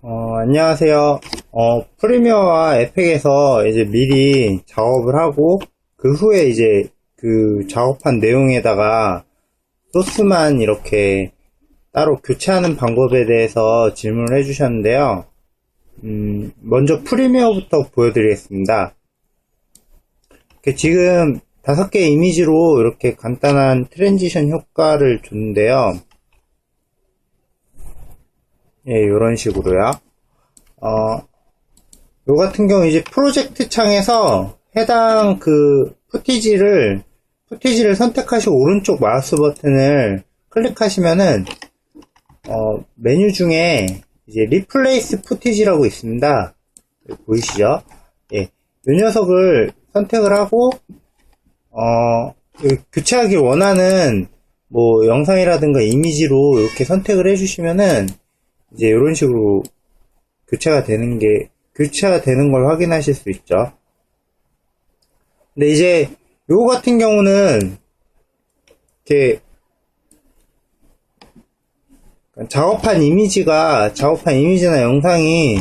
어, 안녕하세요. 어, 프리미어와 에펙에서 이제 미리 작업을 하고, 그 후에 이제 그 작업한 내용에다가 소스만 이렇게 따로 교체하는 방법에 대해서 질문을 해주셨는데요. 음, 먼저 프리미어부터 보여드리겠습니다. 지금 다섯 개 이미지로 이렇게 간단한 트랜지션 효과를 줬는데요. 예, 이런 식으로요. 어, 요 같은 경우 이제 프로젝트 창에서 해당 그 푸티지를 푸티지를 선택하시고 오른쪽 마우스 버튼을 클릭하시면은 어, 메뉴 중에 이제 리플레이스 푸티지라고 있습니다. 보이시죠? 예, 이 녀석을 선택을 하고 어, 그 교체하기 원하는 뭐 영상이라든가 이미지로 이렇게 선택을 해주시면은 이제 이런 식으로 교체가 되는 게 교체가 되는 걸 확인하실 수 있죠. 근데 이제 요거 같은 경우는 이렇게 작업한 이미지가 작업한 이미지나 영상이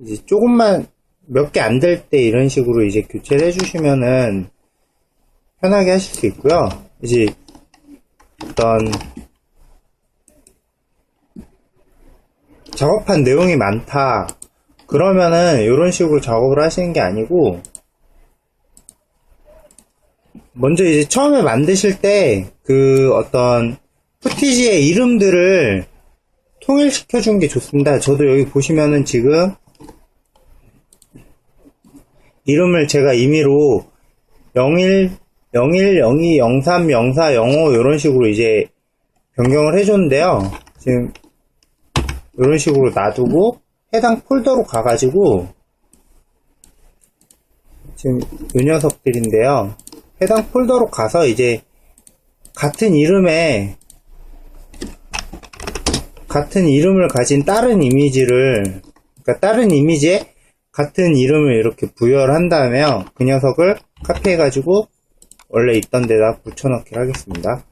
이제 조금만 몇 개 안 될 때 이런 식으로 이제 교체를 해주시면은 편하게 하실 수 있고요. 이제 어떤 작업한 내용이 많다. 그러면은 이런 식으로 작업을 하시는 게 아니고 먼저 이제 처음에 만드실 때 그 어떤 푸티지의 이름들을 통일시켜 주는 게 좋습니다. 저도 여기 보시면은 지금 이름을 제가 임의로 01, 01, 02, 03, 04, 05 이런 식으로 이제 변경을 해줬는데요. 지금 이런 식으로 놔두고 해당 폴더로 가가지고 지금 이 녀석들인데요. 해당 폴더로 가서 이제 같은 이름의 같은 이름을 가진 다른 이미지를 그러니까 다른 이미지에 같은 이름을 이렇게 부여를 한 다음에요. 그 녀석을 카피해 가지고 원래 있던 데다 붙여넣기 하겠습니다.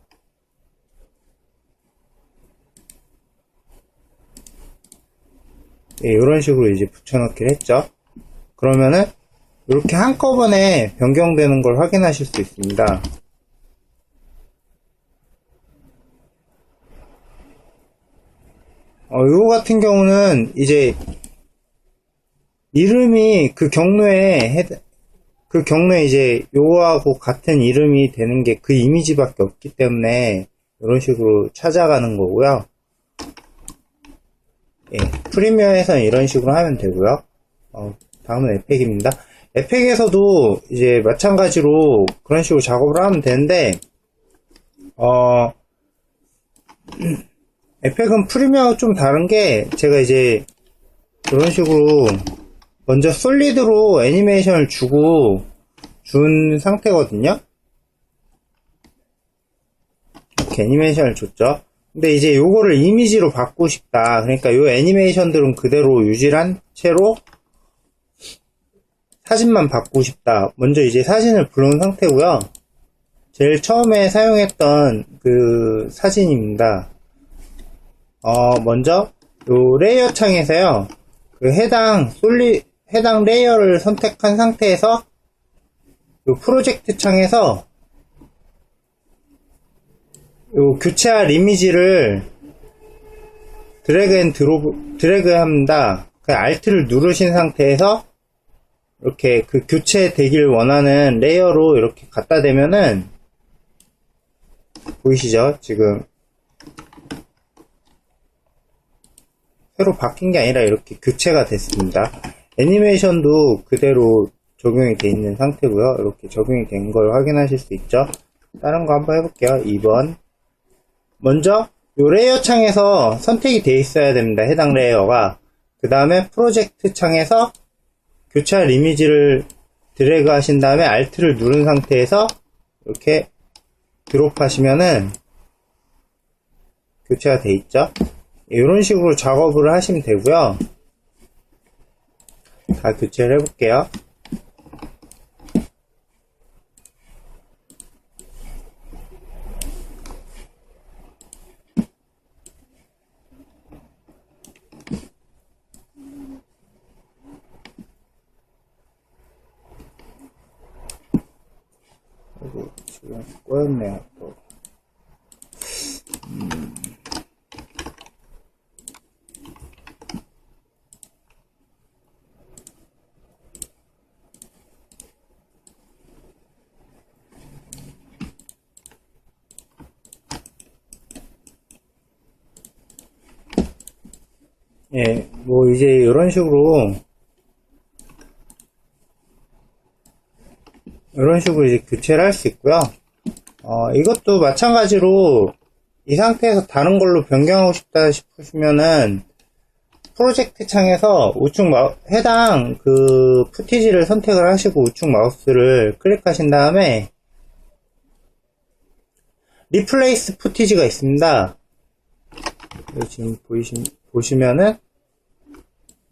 예, 이런 식으로 이제 붙여넣기를 했죠. 그러면은 이렇게 한꺼번에 변경되는 걸 확인하실 수 있습니다. 어, 요거 같은 경우는 이제 이름이 그 경로에 해, 그 경로에 이제 요거하고 같은 이름이 되는 게 그 이미지밖에 없기 때문에 이런 식으로 찾아가는 거고요. 예, 프리미어에서는 이런 식으로 하면 되고요. 어, 다음은 에펙입니다. 에펙에서도 이제 마찬가지로 그런 식으로 작업을 하면 되는데 어 에펙은 프리미어와 좀 다른 게 제가 이제 이런 식으로 먼저 솔리드로 애니메이션을 주고 준 상태거든요. 이렇게 애니메이션을 줬죠. 근데 이제 요거를 이미지로 바꾸고 싶다. 그러니까 요 애니메이션들은 그대로 유지한 채로 사진만 바꾸고 싶다. 먼저 이제 사진을 불러온 상태고요. 제일 처음에 사용했던 그 사진입니다. 어, 먼저 요 레이어 창에서요. 그 해당 솔리 해당 레이어를 선택한 상태에서 요 프로젝트 창에서 요 교체할 이미지를 드래그 앤 드롭 드래그 합니다. 그 알트를 누르신 상태에서 이렇게 그 교체되길 원하는 레이어로 이렇게 갖다 대면은 보이시죠? 지금 새로 바뀐 게 아니라 이렇게 교체가 됐습니다. 애니메이션도 그대로 적용이 되어 있는 상태고요. 이렇게 적용이 된 걸 확인하실 수 있죠. 다른 거 한번 해볼게요. 2번 먼저 이 레이어 창에서 선택이 되어 있어야 됩니다. 해당 레이어가 그 다음에 프로젝트 창에서 교체할 이미지를 드래그 하신 다음에 Alt를 누른 상태에서 이렇게 드롭 하시면은 교체가 돼 있죠. 이런 식으로 작업을 하시면 되고요. 다 교체를 해볼게요. 이건 꼬였네요, 또. 예, 뭐 이제 이런 식으로 이런 식으로 이제 교체를 할 수 있고요. 어, 이것도 마찬가지로 이 상태에서 다른 걸로 변경하고 싶다 싶으시면은 프로젝트 창에서 우측 마 해당 그 푸티지를 선택을 하시고 우측 마우스를 클릭하신 다음에 리플레이스 푸티지가 있습니다. 지금 보이시, 보시면은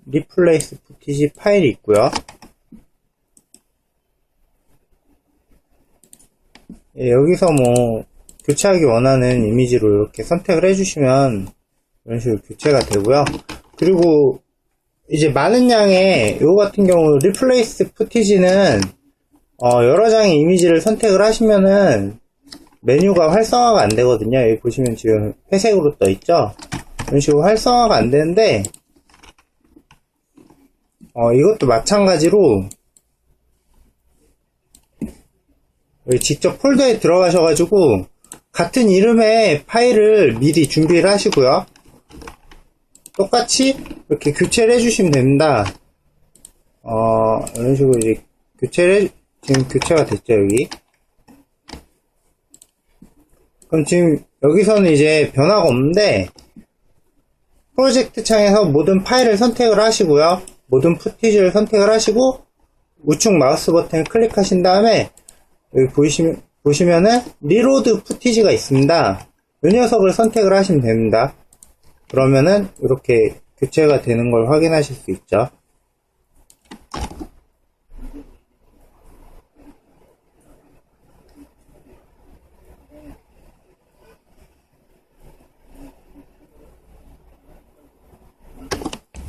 리플레이스 푸티지 파일이 있고요. 예, 여기서 뭐 교체하기 원하는 이미지로 이렇게 선택을 해주시면 이런 식으로 교체가 되고요. 그리고 이제 많은 양의 요거 같은 경우 리플레이스 푸티지는 어, 여러 장의 이미지를 선택을 하시면은 메뉴가 활성화가 안 되거든요. 여기 보시면 지금 회색으로 떠 있죠. 이런 식으로 활성화가 안 되는데 어, 이것도 마찬가지로 여기 직접 폴더에 들어가셔가지고 같은 이름의 파일을 미리 준비를 하시고요. 똑같이 이렇게 교체를 해주시면 됩니다. 어, 이런 식으로 이제 교체를, 해- 지금 교체가 됐죠, 여기. 그럼 지금 여기서는 이제 변화가 없는데, 프로젝트 창에서 모든 파일을 선택을 하시고요. 모든 푸티지를 선택을 하시고, 우측 마우스 버튼을 클릭하신 다음에, 여기 보시면, 보시면은, 리로드 푸티지가 있습니다. 이 녀석을 선택을 하시면 됩니다. 그러면은, 이렇게 교체가 되는 걸 확인하실 수 있죠.